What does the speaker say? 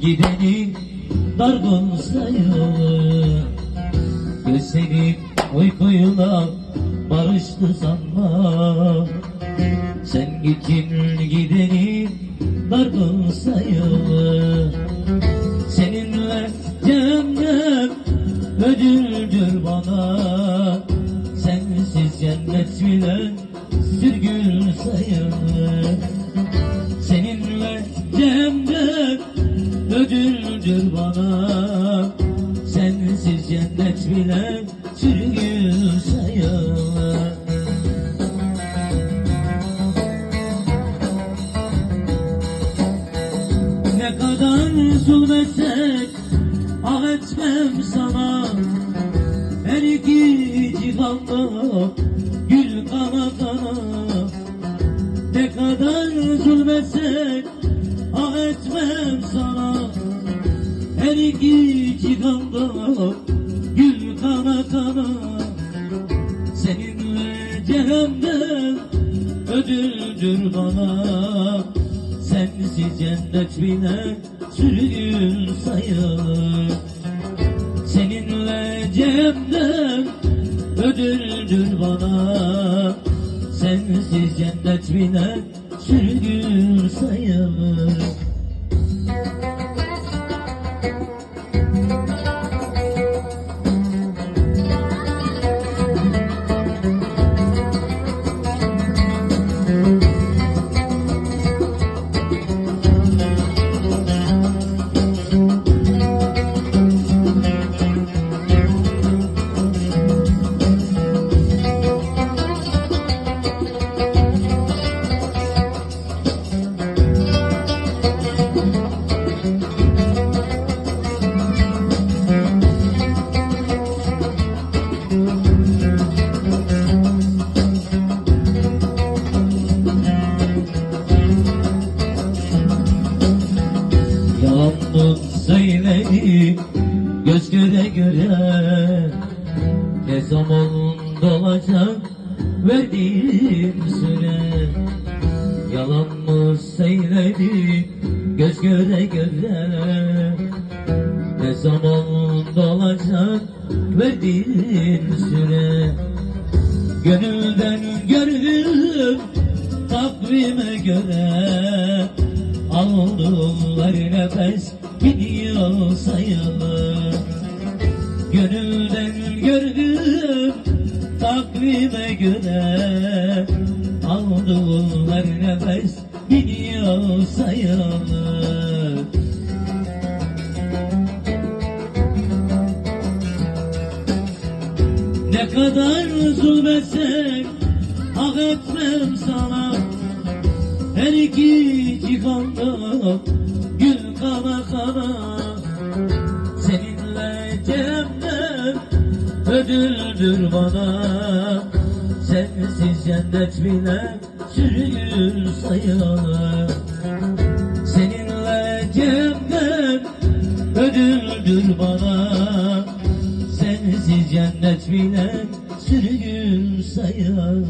gideni dargın sayılır. Gözlerim uykuyla barıştı sanma. Sen gittin gideni dargın sayılır. Seninle cennet ödüldür bana. Sensiz cennet bile sürgün sayılır ödüldür bana Sensiz cennet bile sürgün sayılır. Ne kadar zulmetsek ah etmem sana. Her iki cihanda gül kana kana Ne kadar zulmetsek ah etmem sana Her iki cihanda gül kana kana. Seninle cehennem ödüldür bana. Sensiz cennet bile sürgün sayılır. Seninle cehennem ödüldür bana. Sensiz cennet bile sürgün sayılır göz göre göre Ne zaman dolacak verdiğim süre? Yalan mı söyledi göz göre göre? Ne zaman dolacak verdiğim süre? Gönülden gördüm takvime göre Aldılar nefes gidiyor sayılır Gönülden gördüm takvime göre Aldılar nefes gidiyor sayılır Ne kadar zulmetsek ah etmem sana. Her iki cihanda gül kana kana cehennem ödüldür bana. Sensiz cennet bile sürgün sayılır Seninle cehennem ödüldür bana. Sensiz cennet bile sürgün sayılır